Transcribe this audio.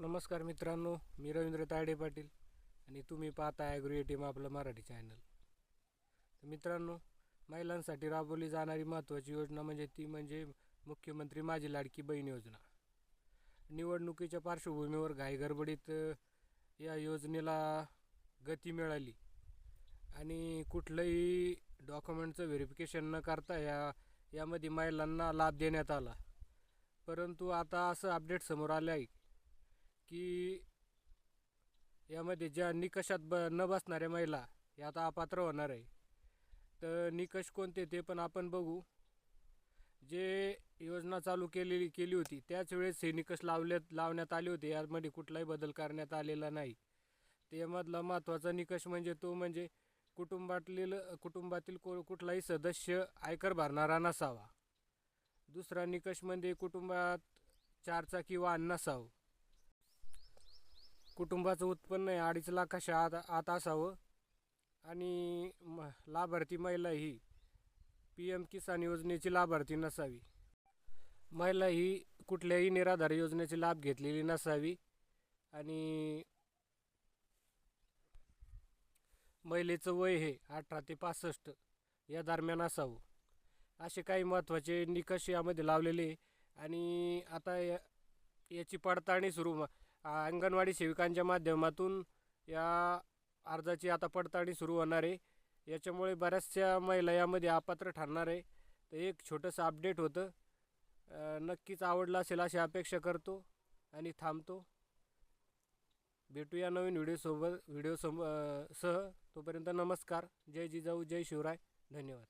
नमस्कार मित्रांनो मी रवींद्र ताडे पाटील आणि तुम्ही पाहता ॲग्रो ए टीम आपलं मराठी चॅनल तर मित्रांनो महिलांसाठी राबवली जाणारी महत्त्वाची योजना म्हणजे ती म्हणजे मुख्यमंत्री माझी लाडकी बहीण योजना. निवडणुकीच्या पार्श्वभूमीवर घाईगडबडीत या योजनेला गती मिळाली आणि कुठलंही डॉक्युमेंटचं व्हेरिफिकेशन न करता या यामध्ये महिलांना लाभ देण्यात आला. परंतु आता असं अपडेट समोर आलं आहे की यामध्ये ज्या निकषात ब न बसणाऱ्या महिला या आता अपात्र होणार आहे. तर निकष कोणते ते पण आपण बघू. जे योजना चालू केलेली केली होती त्याच वेळेस हे निकष लावल्यात लावण्यात आले होते. यामध्ये कुठलाही बदल करण्यात आलेला नाही. त्यामधला महत्त्वाचा निकष म्हणजे तो म्हणजे कुटुंबातील कुटुंबातील को कुठलाही सदस्य आयकर भरणारा नसावा. दुसरा निकष म्हणजे कुटुंबात चारचाकी वाहन नसावं. कुटुंबाचं उत्पन्न हे अडीच लाखाच्या आत आत असावं. आणि म लाभार्थी महिला ही पी एम किसान योजनेची लाभार्थी नसावी. महिला ही कुठल्याही निराधार योजनेचे लाभ घेतलेली नसावी. आणि महिलेचं वय हे अठरा ते पासष्ट या दरम्यान असावं. असे काही महत्त्वाचे निकष यामध्ये लावलेले आणि आता या याची पडताळणी सुरू मा अंगणवाडी सेविकांच्या माध्यमातून या अर्जाची आता पडताळणी सुरू होणार आहे. याच्यामुळे बऱ्याचशा महिला यामध्ये अपात्र ठरणार आहे. तर एक छोटंसं अपडेट होतं. नक्कीच आवडलं असेल अशी अपेक्षा करतो आणि थांबतो. भेटूया नवीन व्हिडिओसोबत व्हिडिओ सम सह. तोपर्यंत नमस्कार. जय जिजाऊ जय शिवराय. धन्यवाद.